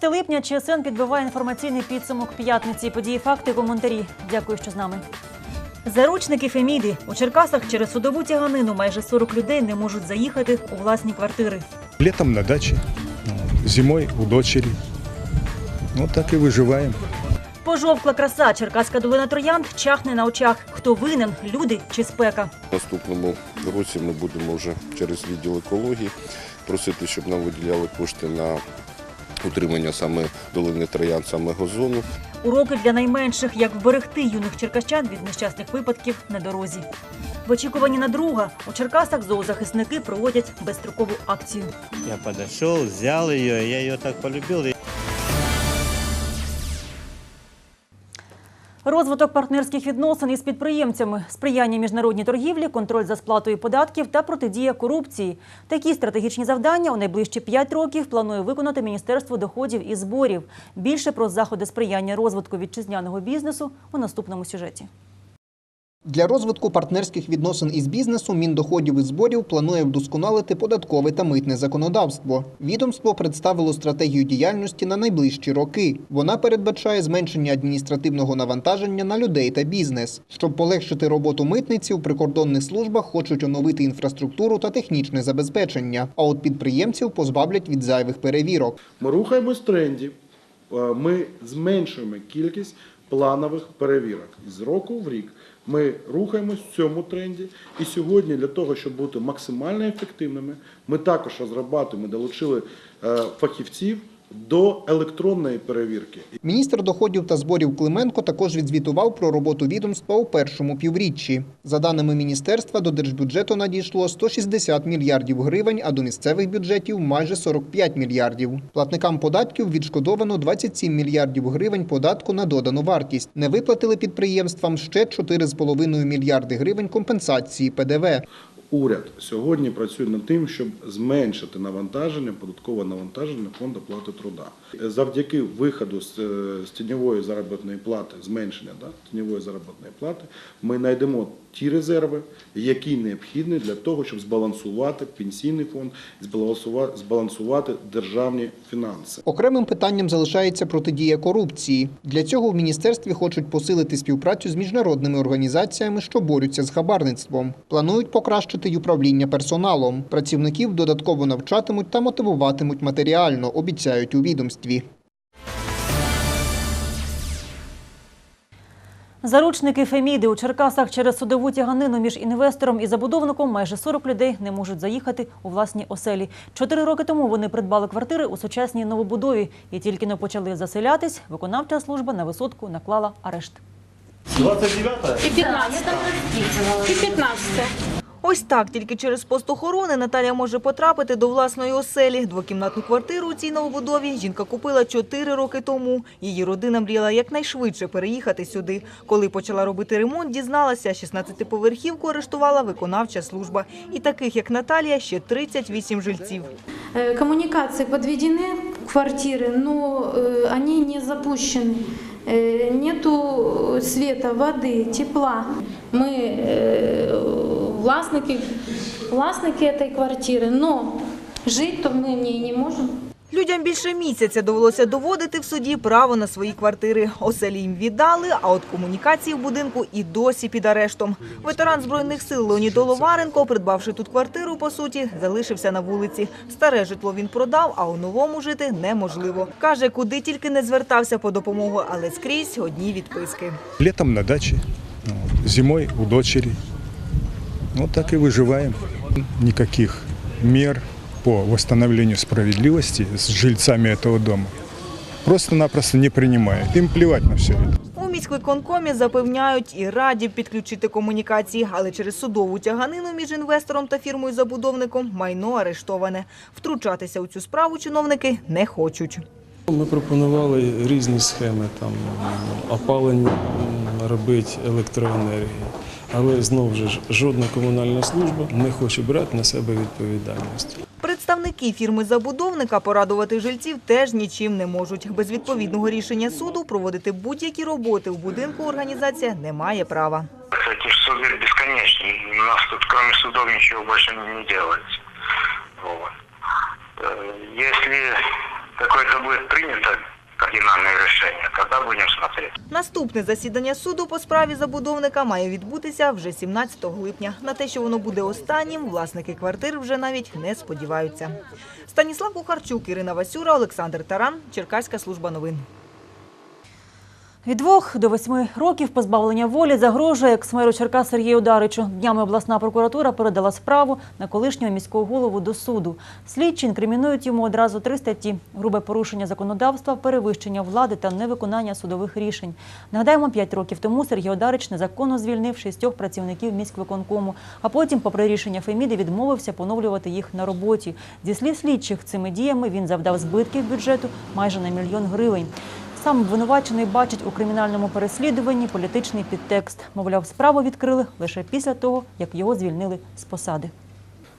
12 липня ЧСН підбиває інформаційний підсумок п'ятниці. Події, факти, коментарі. Дякую, що з нами. Заручники Феміди у Черкасах через судову тяганину майже 40 людей не можуть заїхати у власні квартири. Летом на даче, зимой у дочери. Вот так и выживаем. Пожовкла краса, Черкаська долина троянд чахне на очах. Хто винен? Люди чи спека? В наступному році ми будемо вже через відділ екології просити, щоб нам виділяли кошти на утримання саме долини троян, саме газону. Уроки для найменших, як вберегти юних черкащан від нещасних випадків на дорозі. В очікуванні на друга у Черкасах зоозахисники проводять безстрокову акцію. Я підійшов, взяв її, я її так полюбил. Розвиток партнерських відносин із підприємцями, сприяння міжнародній торгівлі, контроль за сплатою податків та протидія корупції. Такі стратегічні завдання у найближчі 5 років планує виконати Міністерство доходів і зборів. Більше про заходи сприяння розвитку вітчизняного бізнесу у наступному сюжеті. Для розвитку партнерських відносин із бізнесом Міндоходів і зборів планує вдосконалити податкове та митне законодавство. Відомство представило стратегію діяльності на найближчі роки. Вона передбачає зменшення адміністративного навантаження на людей та бізнес. Щоб полегшити роботу митниці, у прикордонних службах хочуть оновити інфраструктуру та технічне забезпечення. А от підприємців позбавлять від зайвих перевірок. Ми рухаємось тренді, е, ми зменшуємо кількість планових перевірок з року в рік. Ми рухаємось в цьому тренді. І сьогодні для того, щоб бути максимально ефективними, ми також розробляємо, долучили е, фахівців до електронної перевірки. Міністр доходів та зборів Клименко також відзвітував про роботу відомства у першому півріччі. За даними міністерства, до держбюджету надійшло 160 мільярдів гривень, а до місцевих бюджетів майже 45 мільярдів. Платникам податків відшкодовано 27 мільярдів гривень податку на додану вартість. Не виплатили підприємствам ще 4,5 мільярди гривень компенсації ПДВ. Уряд сьогодні працює над тим, щоб зменшити навантаження, податкове навантаження фонду оплати труда. Завдяки виходу з, е, з тіньової заробітної плати, зменшення да, тіньової заробітної плати, ми знайдемо ті резерви, які необхідні для того, щоб збалансувати пенсійний фонд, збалансувати, державні фінанси. Окремим питанням залишається протидія корупції. Для цього в міністерстві хочуть посилити співпрацю з міжнародними організаціями, що борються з хабарництвом. Планують покращити й управління персоналом. Працівників додатково навчатимуть та мотивуватимуть матеріально, обіцяють у відомстві. Заручники Феміди у Черкасах через судову тяганину між інвестором і забудовником майже 40 людей не можуть заїхати у власні оселі. Чотири роки тому вони придбали квартири у сучасній новобудові і тільки не почали заселятись. Виконавча служба на висотку наклала арешт. І 15. І 15. Ось так, тільки через пост охорони Наталя може потрапити до власної оселі. Двокімнатну квартиру у цій новобудові жінка купила чотири роки тому. Її родина мріяла якнайшвидше переїхати сюди. Коли почала робити ремонт, дізналася, 16-поверхівку арештувала виконавча служба. І таких, як Наталія, ще 38 жильців. Э, Коммуникации подведены, квартиры, но э, они не запущены. Э, Нету света, воды, тепла. Мы э, властники, властники этой квартиры, но жить-то мы в ней не можем. Людям більше місяця довелося доводити в суді право на свої квартири. Оселі їм віддали, а от комунікації в будинку і досі під арештом. Ветеран Збройних сил Леонід Оловаренко, придбавши тут квартиру, по суті, залишився на вулиці. Старе житло він продав, а у новому жити неможливо. Каже, куди тільки не звертався по допомогу, але скрізь одні відписки. Летом на даче, зимой у дочери. Вот так и выживаем. Никаких мер по восстановлению справедливости с жильцами этого дома просто-напросто не принимает. Им плевать на все это. У міськвиконкомі запевняють і раді підключити комунікації, але через судову тяганину між інвестором та фірмою-забудовником майно арештоване. Втручатися у цю справу чиновники не хочуть. Ми пропонували різні схеми, там опалення робити електроенергії. Але знову ж жодна комунальна служба не хоче брати на себе відповідальність. Представники фірми-забудовника порадувати жильців теж нічим не можуть. Без відповідного рішення суду проводити будь-які роботи в будинку організація не має права. Эти суды бесконечны. У нас тут кроме судов ничего больше не делается. Вот. Э, Если какое-то будет принято кардинальное решение, тогда будем смотреть. Наступне засідання суду по справі забудовника має відбутися вже 17 липня. На те, що воно буде останнім, власники квартир вже навіть не сподіваються. Станіслав Кухарчук, Ірина Васюра, Олександр Таран, Черкаська служба новин. Від двох до восьми років позбавлення волі загрожує екс-меру Черкас Сергію Даричу. Днями обласна прокуратура передала справу на колишнього міського голову до суду. Слідчі інкримінують йому одразу три статті: грубе порушення законодавства, перевищення влади та невиконання судових рішень. Нагадаємо, п'ять років тому Сергій Одарич незаконно звільнив шістьох працівників міськвиконкому, а потім, попри рішення Феміди, відмовився поновлювати їх на роботі. Зі слів слідчих, цими діями він завдав збитків бюджету майже на мільйон гривень. Сам обвинувачений бачить у кримінальному переслідуванні політичний підтекст. Мовляв, справу відкрили лише після того, як його звільнили з посади.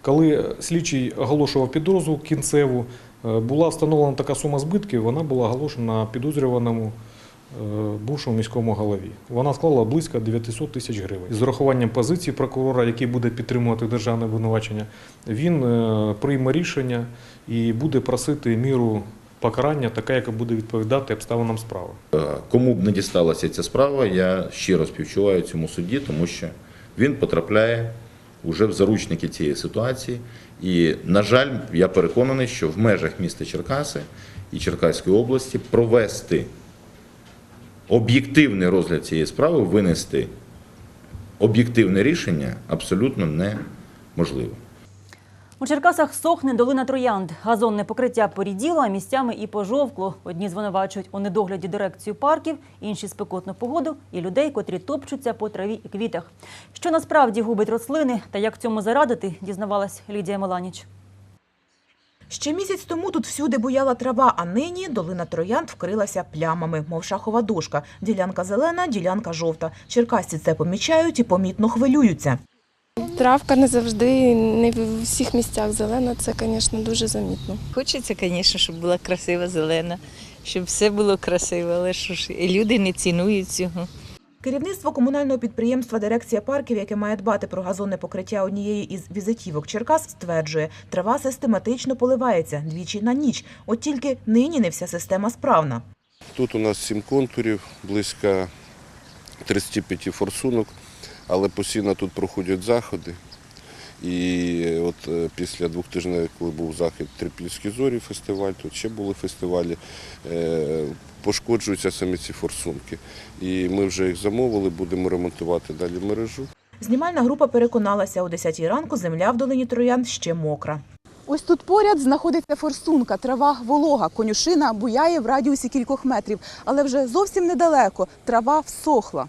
Коли слідчий оголошував підозру кінцеву, е, була встановлена така сума збитків, вона була оголошена підозрюваному е, бувшому міському голові. Вона склала близько 900 тисяч гривень. З урахуванням позиції прокурора, який буде підтримувати державне обвинувачення, він е, прийме рішення і буде просити міру покарання, таке, яке буде відповідати обставинам справи. Е, Кому б не дісталася ця справа, я щиро співчуваю цьому судді, тому що він потрапляє уже в заручники цієї ситуації. І, на жаль, я переконаний, що в межах міста Черкаси і Черкаської області провести об'єктивний розгляд цієї справи, винести об'єктивне рішення абсолютно неможливо. У Черкасах сохне долина троянд. Газонне покриття поріділо, а місцями і пожовкло. Одні звинувачують у недогляді дирекцію парків, інші спекотну погоду і людей, котрі топчуться по траві і квітах. Що насправді губить рослини та як цьому зарадити, дізнавалась Лідія Меланіч. Ще місяць тому тут всюди буяла трава, а нині долина троянд вкрилася плямами, мов шахова дошка. Ділянка зелена, ділянка жовта. Черкасці це помічають і помітно хвилюються. Травка не завжди, не в усіх місцях зелена, це, звісно, дуже замітно. Хочеться, звісно, щоб була красива зелена, щоб все було красиво, але що ж, люди не цінують цього. Керівництво комунального підприємства Дирекція парків, яке має дбати про газонне покриття однієї із візитівок Черкас, стверджує, трава систематично поливається двічі на ніч. От тільки нині не вся система справна. Тут у нас сім контурів, близько 35 форсунок, але постійно тут проходять заходи. І от е, після двох тижнів, коли був захід Трипільські зорі фестиваль, тут ще були фестивалі, е, пошкоджуються самі ці форсунки. І ми вже їх замовили, будемо ремонтувати далі мережу. Знімальна група переконалася, о 10 ранку земля в долині троянд ще мокра. Ось тут поряд знаходиться форсунка, трава волога, конюшина буяє в радіусі кількох метрів, але вже зовсім недалеко трава всохла.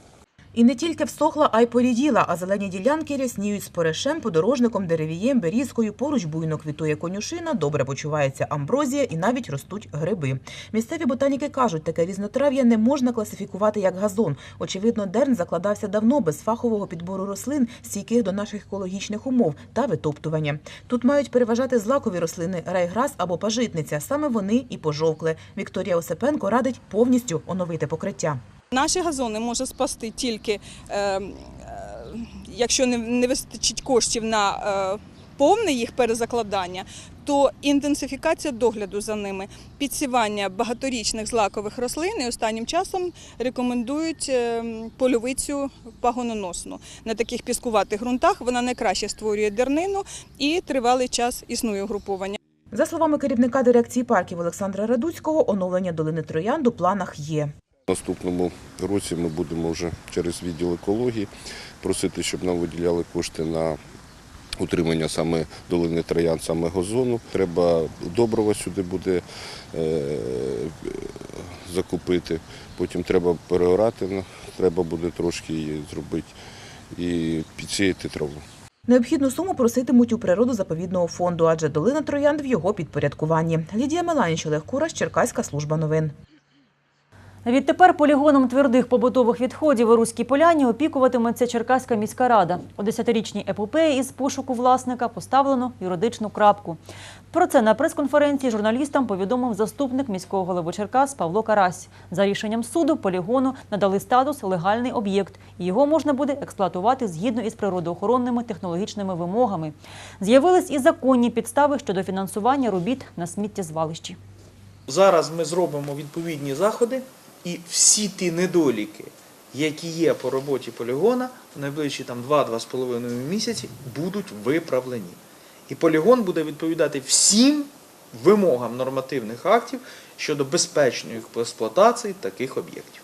І не тільки всохла, а й поріділа, а зелені ділянки рясніють споришем, подорожником, деревієм, берізкою. Поруч буйно квітує конюшина, добре почувається амброзія і навіть ростуть гриби. Місцеві ботаніки кажуть, таке різнотрав'я не можна класифікувати як газон. Очевидно, дерн закладався давно без фахового підбору рослин, стійких до наших екологічних умов та витоптування. Тут мають переважати злакові рослини райграс або пажитниця. Саме вони і пожовкли. Вікторія Осипенко радить повністю оновити покриття. Наші газони може спасти тільки, е, е, якщо не, вистачить коштів на е, повне їх перезакладання, то інтенсифікація догляду за ними, підсівання багаторічних злакових рослин і останнім часом рекомендують е, польовицю пагононосну. На таких піскуватих ґрунтах вона найкраще створює дернину і тривалий час існує угруповання. За словами керівника дирекції парків Олександра Радуцького, оновлення долини Троянд у планах є. Наступному році ми будемо вже через відділ екології просити, щоб нам виділяли кошти на утримання саме долини троян, саме газону. Треба доброго сюди буде е, закупити, потім треба переорати, треба буде трошки її зробити і підсіяти траву. Необхідну суму проситимуть у природозаповідного фонду, адже долина Троянд в його підпорядкуванні. Лідія Меланіч, Олег Кураш, Черкаська служба новин. Відтепер полігоном твердих побутових відходів у Руській Поляні опікуватиметься Черкаська міська рада. У десятирічній епопеї із пошуку власника поставлено юридичну крапку. Про це на прес-конференції журналістам повідомив заступник міського голови Черкас Павло Карась. За рішенням суду полігону надали статус легальний об'єкт, і його можна буде експлуатувати згідно із природоохоронними технологічними вимогами. З'явились і законні підстави щодо фінансування робіт на сміттєзвалищі. Зараз ми зробимо відповідні заходи, і всі ті недоліки, які є по роботі полігона, в найближчі там 2-2,5 місяці будуть виправлені. І полігон буде відповідати всім вимогам нормативних актів щодо безпечної експлуатації таких об'єктів.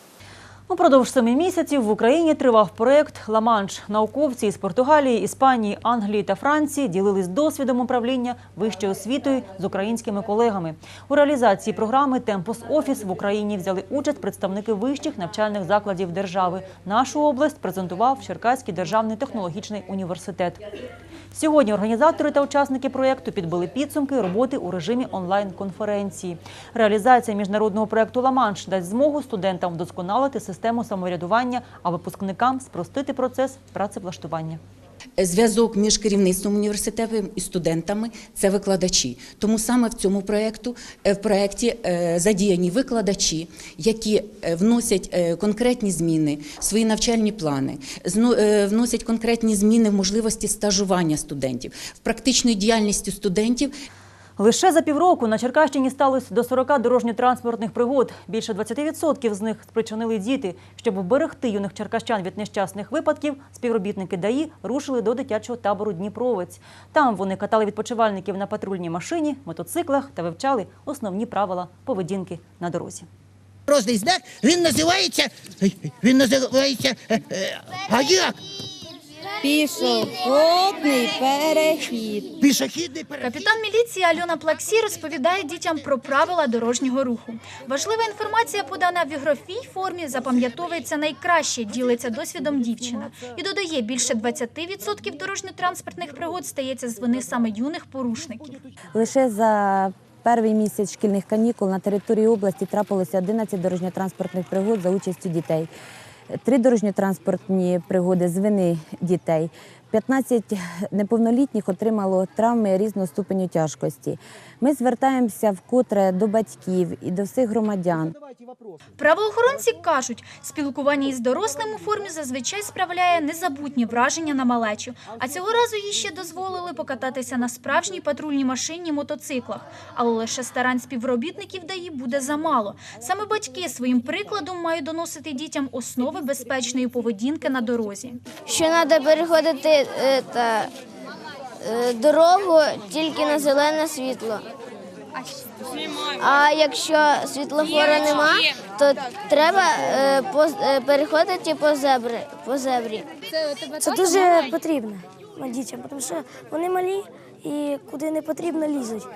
Упродовж семи місяців в Україні тривав проект «Ла-Манш». Науковці із Португалії, Іспанії, Англії та Франції ділились досвідом управління вищою освітою з українськими колегами. У реалізації програми «Темпос Офіс» в Україні взяли участь представники вищих навчальних закладів держави. Нашу область презентував Черкаський державний технологічний університет. Сьогодні організатори та учасники проєкту підбили підсумки роботи у режимі онлайн-конференції. Реалізація міжнародного проєкту «Ла-Манш» дасть змогу студентам вдосконалити систему самоврядування, а випускникам спростити процес працевлаштування. Зв'язок між керівництвом університету і студентами це викладачі. Тому саме в цьому проєкту е, в проєкті е, задіяні викладачі, які е, вносять конкретні зміни в свої навчальні плани, вносять конкретні зміни в можливості стажування студентів, в практичної діяльності студентів. Лише за півроку на Черкащині сталося до 40 дорожньо-транспортних пригод. Більше 20% з них спричинили діти. Щоб вберегти юних черкащан від нещасних випадків, співробітники ДАІ рушили до дитячого табору Дніпровець. Там вони катали відпочивальників на патрульній машині, мотоциклах та вивчали основні правила поведінки на дорозі. Дорожний знак, він називається. Він називається. е, е, А як? Пішохідний перехід. Пішохідний перехід. Капітан міліції Альона Плаксі розповідає дітям про правила дорожнього руху. Важлива інформація, подана в ігровій формі, запам'ятовується найкраще, ділиться досвідом дівчина. І додає, більше 20% дорожньо-транспортних пригод стається з вини саме юних порушників. Лише за перший місяць шкільних канікул на території області трапилося 11 дорожньо-транспортних пригод за участю дітей. Три дорожньо-транспортні пригоди з вини дітей. 15 неповнолітніх отримало травми різного ступеню тяжкості. Ми звертаємося вкотре до батьків і до всіх громадян. Правоохоронці кажуть, спілкування із дорослим у формі зазвичай справляє незабутні враження на малечу. А цього разу їй ще дозволили покататися на справжній патрульній машині мотоциклах. Але лише старань співробітників ДАІ буде замало. Саме батьки своїм прикладом мають доносити дітям основи безпечної поведінки на дорозі. що треба переходити та, е, дорогу тільки на зелене світло. А якщо світлофора нема, то треба е, по, е, переходити по зебри, по зебрі. Це дуже потрібно дітям, тому що вони малі і куди не потрібно лізуть.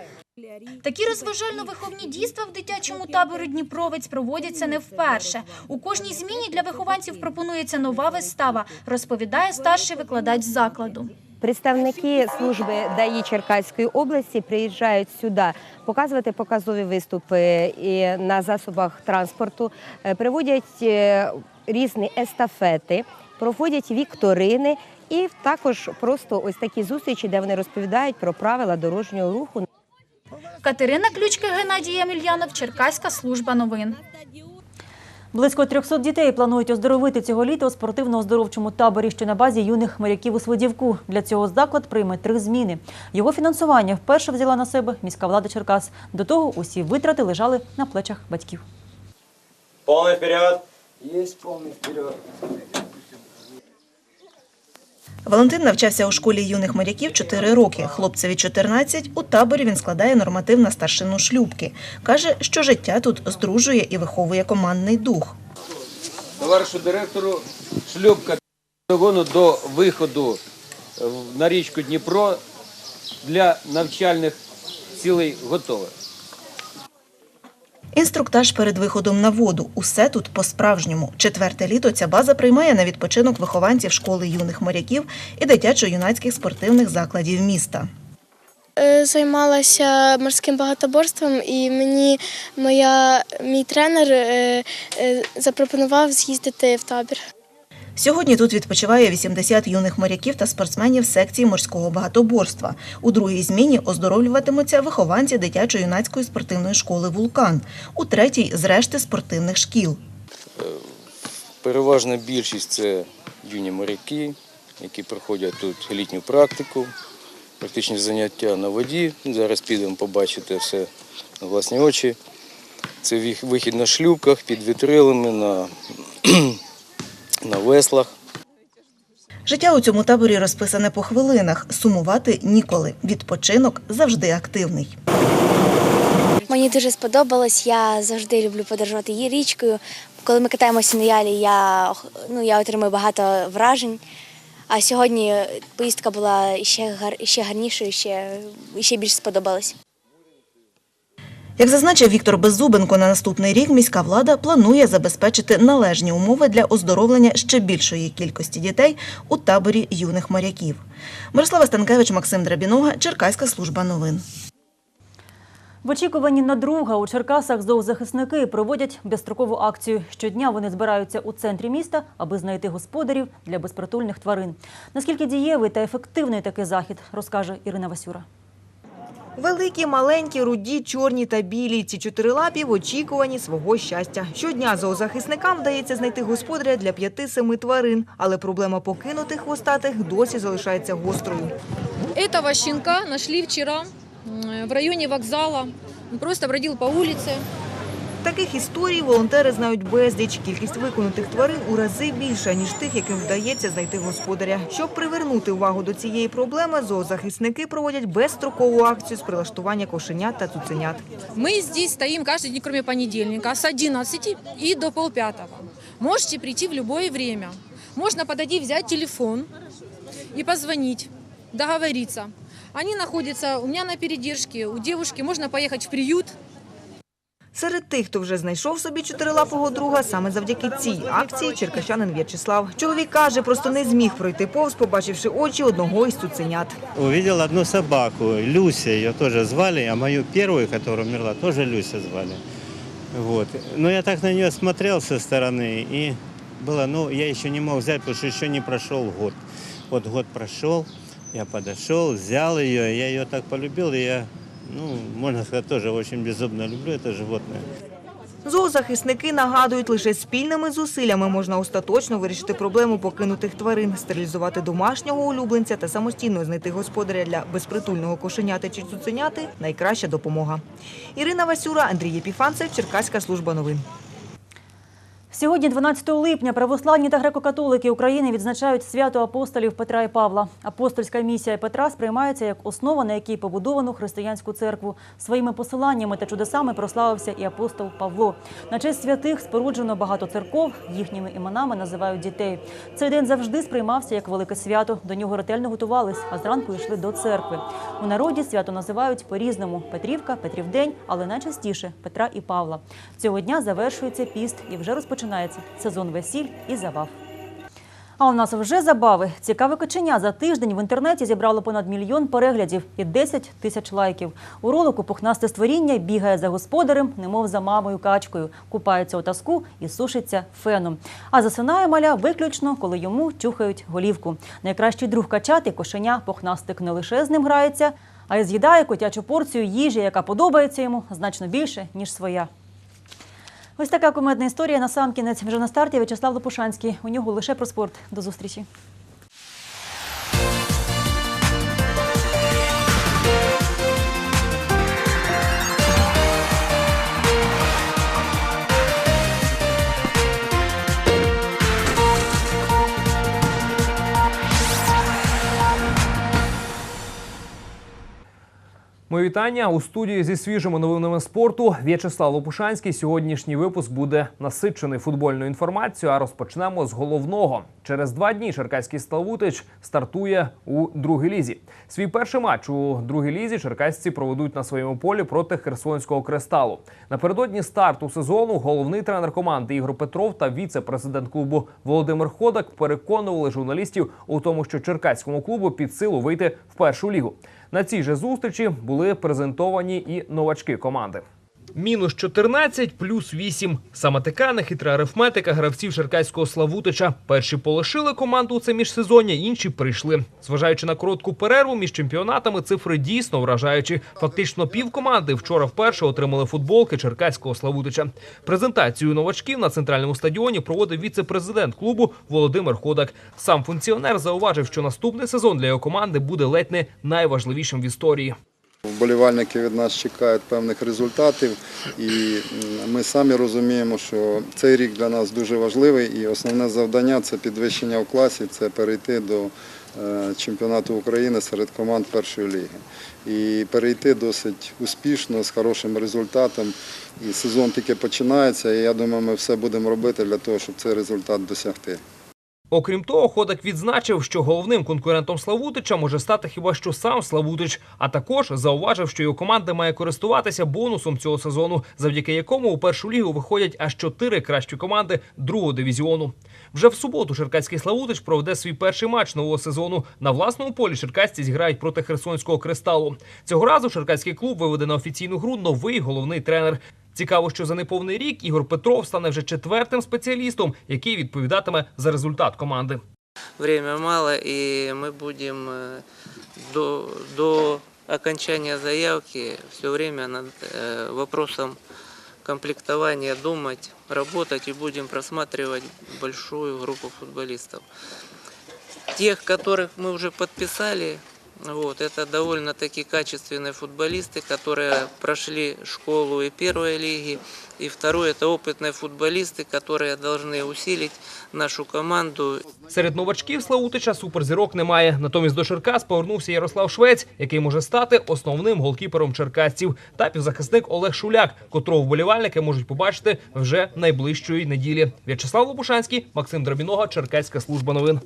Такі розважально-виховні дійства в дитячому таборі Дніпровець проводяться не вперше. У кожній зміні для вихованців пропонується нова вистава, розповідає старший викладач закладу. Представники служби ДАІ Черкаської області приїжджають сюди показувати показові виступи на засобах транспорту, е, проводять е, різні естафети, проводять вікторини і також просто ось такі зустрічі, де вони розповідають про правила дорожнього руху. Катерина Ключка, Геннадій Ямельянов, Черкаська служба новин. Близько 300 дітей планують оздоровити цього літа у спортивно-оздоровчому таборі, що на базі юних моряків у Свидівку. Для цього заклад прийме три зміни. Його фінансування вперше взяла на себе міська влада Черкас. До того усі витрати лежали на плечах батьків. Полный вперед. Есть полный вперед. Валентин навчався у школі юних моряків 4 роки. Хлопцеві 14. У таборі він складає норматив на старшину шлюбки. Каже, що життя тут здружує і виховує командний дух. Товаришу директору, шлюбка догону до виходу е, на річку Дніпро для навчальних цілей готова. Інструктаж перед виходом на воду. Усе тут по-справжньому. Четверте літо ця база приймає на відпочинок вихованців школи юних моряків і дитячо-юнацьких спортивних закладів міста. Е, Займалася морським багатоборством, і мені моя мій тренер е, е, запропонував з'їздити в табір. Сьогодні тут відпочиває 80 юних моряків та спортсменів секції морського багатоборства. У другій зміні оздоровлюватимуться вихованці дитячо-юнацької спортивної школи Вулкан, у третій з решти спортивних шкіл. Переважна більшість це юні моряки, які проходять тут літню практику, практичні заняття на воді. Зараз підемо побачити все на власні очі. Це вихід на шлюпках, під вітрилами, на, на веслах. Життя у цьому таборі розписане по хвилинах. Сумувати ніколи. Відпочинок завжди активний. Мені дуже сподобалось. Я завжди люблю подорожувати її річкою. Коли ми катаємося на ялі, я, ну, я отримую багато вражень. А сьогодні поїздка була ще, гар, ще гарнішою, ще, ще більш сподобалась. Як зазначив Віктор Беззубенко, на наступний рік міська влада планує забезпечити належні умови для оздоровлення ще більшої кількості дітей у таборі юних моряків. Мирослава Станкевич, Максим Драбінога, Черкаська служба новин. В очікуванні на друга у Черкасах зоозахисники проводять безстрокову акцію. Щодня вони збираються у центрі міста, аби знайти господарів для безпритульних тварин. Наскільки дієвий та ефективний такий захід, розкаже Ірина Васюра. Великі, маленькі, руді, чорні та білі. Ці чотирилапі в очікуванні свого щастя. Щодня зоозахисникам вдається знайти господаря для п'яти-семи тварин. Але проблема покинутих хвостатих досі залишається гострою. Цього щенка знайшли вчора в районі вокзала. Он просто бродив по улице. Таких історій волонтери знають безліч. Кількість виконутих тварин у рази більша, ніж тих, яким вдається знайти господаря. Щоб привернути увагу до цієї проблеми, зоозахисники проводять безстрокову акцію з прилаштування кошенят та цуценят. Мы здесь стоим каждый день, кроме понедельника, с 11 и до полпятого. Можете прийти в любое время. Можно подойти, взять телефон и позвонить, договориться. Они находятся у меня на передержке, у девушки можно поехать в приют, Серед тих, хто вже знайшов собі чотирилапого друга, саме завдяки цій акції черкащанин В'ячеслав. Чоловік каже, просто не зміг пройти повз, побачивши очі одного із цуценят. Увидел одну собаку, Люся ее тоже звали, а мою первую, которая умерла, тоже Люся звали. Вот. Но я так на нее смотрел со стороны, и было, ну, я еще не мог взять, потому что еще не прошел год. Вот год прошел, я подошел, взял ее, я ее так полюбил, и я, ну, можно сказать, тоже очень безумно люблю это животное. Зоозахисники нагадують, лише спільними зусиллями можна остаточно вирішити проблему покинутих тварин, стерилізувати домашнього улюбленця та самостійно знайти господаря для безпритульного кошеняти чи цуценяти – найкраща допомога. Ірина Васюра, Андрій Єпіфанцев, Черкаська служба новин. Сьогодні, 12 липня, православні та греко-католики України відзначають свято апостолів Петра і Павла. Апостольська місія Петра сприймається як основа, на якій побудовану християнську церкву. Своїми посиланнями та чудесами прославився і апостол Павло. На честь святих споруджено багато церков, їхніми іменами називають дітей. Цей день завжди сприймався як велике свято. До нього ретельно готувались, а зранку йшли до церкви. У народі свято називають по-різному: Петрівка, Петрівдень, але найчастіше Петра і Павла. Цього дня завершується піст і вже розпочинається сезон весіль і забав. А у нас вже забави. Цікаве коченя за тиждень в інтернеті зібрало понад мільйон переглядів і 10 тисяч лайків. У ролику пухнасте створіння бігає за господарем, немов за мамою качкою, купається у таску і сушиться феном. А засинає маля виключно, коли йому чухають голівку. Найкращий друг качати кошеня пухнастик не лише з ним грається, а й з'їдає котячу порцію їжі, яка подобається йому значно більше, ніж своя. Ось така кумедна історія на сам кінець. Вже на старті В'ячеслав Лопушанський. У нього лише про спорт. До зустрічі. Мої вітання у студії зі свіжими новинами спорту. В'ячеслав Лопушанський. Сьогоднішній випуск буде насичений футбольною інформацією. А розпочнемо з головного. Через два дні Черкаський Славутич стартує у другій лізі. Свій перший матч у другій лізі черкасці проведуть на своєму полі проти Херсонського кристалу. Напередодні старту сезону головний тренер команди Ігор Петров та віце-президент клубу Володимир Ходак переконували журналістів у тому, що черкаському клубу під силу вийти в першу лігу. На цій же зустрічі були презентовані і новачки команди. Мінус 14, плюс 8. Саме така нехитра арифметика гравців черкаського Славутича. Перші полишили команду у це міжсезоння, інші прийшли. Зважаючи на коротку перерву між чемпіонатами, цифри дійсно вражаючі. Фактично пів команди вчора вперше отримали футболки черкаського Славутича. Презентацію новачків на центральному стадіоні проводив віце-президент клубу Володимир Ходак. Сам функціонер зауважив, що наступний сезон для його команди буде ледь не найважливішим в історії. Вболівальники від нас чекають певних результатів, і ми самі розуміємо, що цей рік для нас дуже важливий, і основне завдання це підвищення в класі, це перейти до е, чемпіонату України серед команд першої ліги. І перейти досить успішно, з хорошим результатом. І сезон тільки починається, і я думаю, ми все будемо робити для того, щоб цей результат досягти. Окрім того, Ходак відзначив, що головним конкурентом Славутича може стати хіба що сам Славутич, а також зауважив, що його команда має користуватися бонусом цього сезону, завдяки якому у першу лігу виходять аж чотири кращі команди другого дивізіону. Вже в суботу Черкаський Славутич проведе свій перший матч нового сезону. На власному полі черкасці зіграють проти Херсонського кристалу. Цього разу черкаський клуб виведе на офіційну гру новий головний тренер. Цікаво, що за неповний рік Ігор Петров стане вже четвертим спеціалістом, який відповідатиме за результат команди. Время мало, и мы будем э, до, до окончания заявки все время над э, вопросом комплектования думать, работать и будем просматривать большую группу футболистов. Тех, которых мы уже подписали, вот, это довольно-таки качественные футболисты, которые прошли школу и первой лиги, и второе, это опытные футболисты, которые должны усилить нашу команду. Серед новачків Славутича суперзірок немає. Натомість до Черкас повернувся Ярослав Швець, який може стати основним голкіпером черкасців, та півзахисник Олег Шуляк, котрого вболівальники можуть побачити вже найближчої неділі. В'ячеслав Лопушанський, Максим Драбінога, Черкаська служба новин.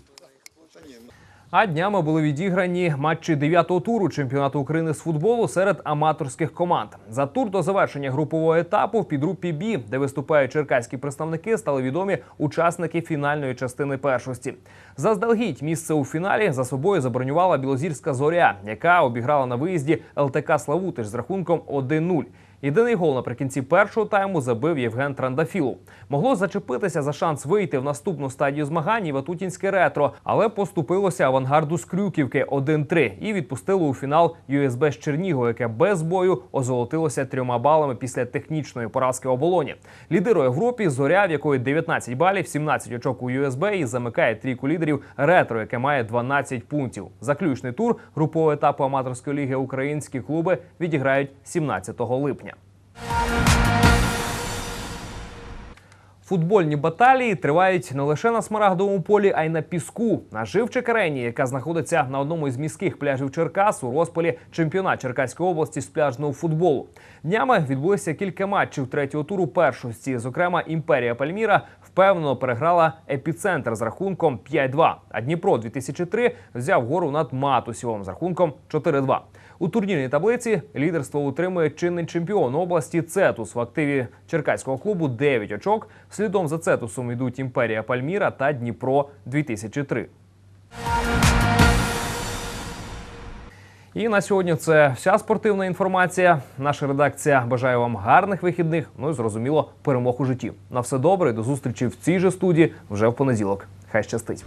А днями були відіграні матчі дев'ятого туру чемпіонату України з футболу серед аматорських команд. За тур до завершення групового етапу в підгрупі Бі, де виступають черкаські представники, стали відомі учасники фінальної частини першості. Заздалегідь місце у фіналі за собою забронювала білозірська зоря, яка обіграла на виїзді ЛТК Славутич з рахунком 1-0. Єдиний гол наприкінці першого тайму забив Євген Трандафілов. Могло зачепитися за шанс вийти в наступну стадію змагань і Ватутінське ретро, але поступилося авангарду з Крюківки 1-3 і відпустило у фінал ЮСБ з Чернігова, яке без бою озолотилося трьома балами після технічної поразки оболоні. Лідирує в групі зоря, в якої 19 балів, 17 очок у ЮСБ і замикає трійку лідерів ретро, яке має 12 пунктів. Заключний тур групового етапу аматорської ліги українські клуби відіграють 17 липня. Bye. Футбольні баталії тривають не лише на смарагдовому полі, а й на піску. На живчик арені, яка знаходиться на одному із міських пляжів Черкас у розпалі чемпіонат Черкаської області з пляжного футболу. Днями відбулося кілька матчів третього туру першості. Зокрема, імперія Пальміра впевнено переграла епіцентр з рахунком 5-2. А Дніпро 2003 взяв гору над Матусівом з рахунком 4-2. У турнірній таблиці лідерство утримує чинний чемпіон області Цетус в активі черкаського клубу 9 очок. Слідом за Цетусом йдуть Імперія Пальміра та Дніпро 2003. І на сьогодні це вся спортивна інформація. Наша редакція бажає вам гарних вихідних. Ну і зрозуміло, перемог у житті. На все добре. і До зустрічі в цій же студії вже в понеділок. Хай щастить.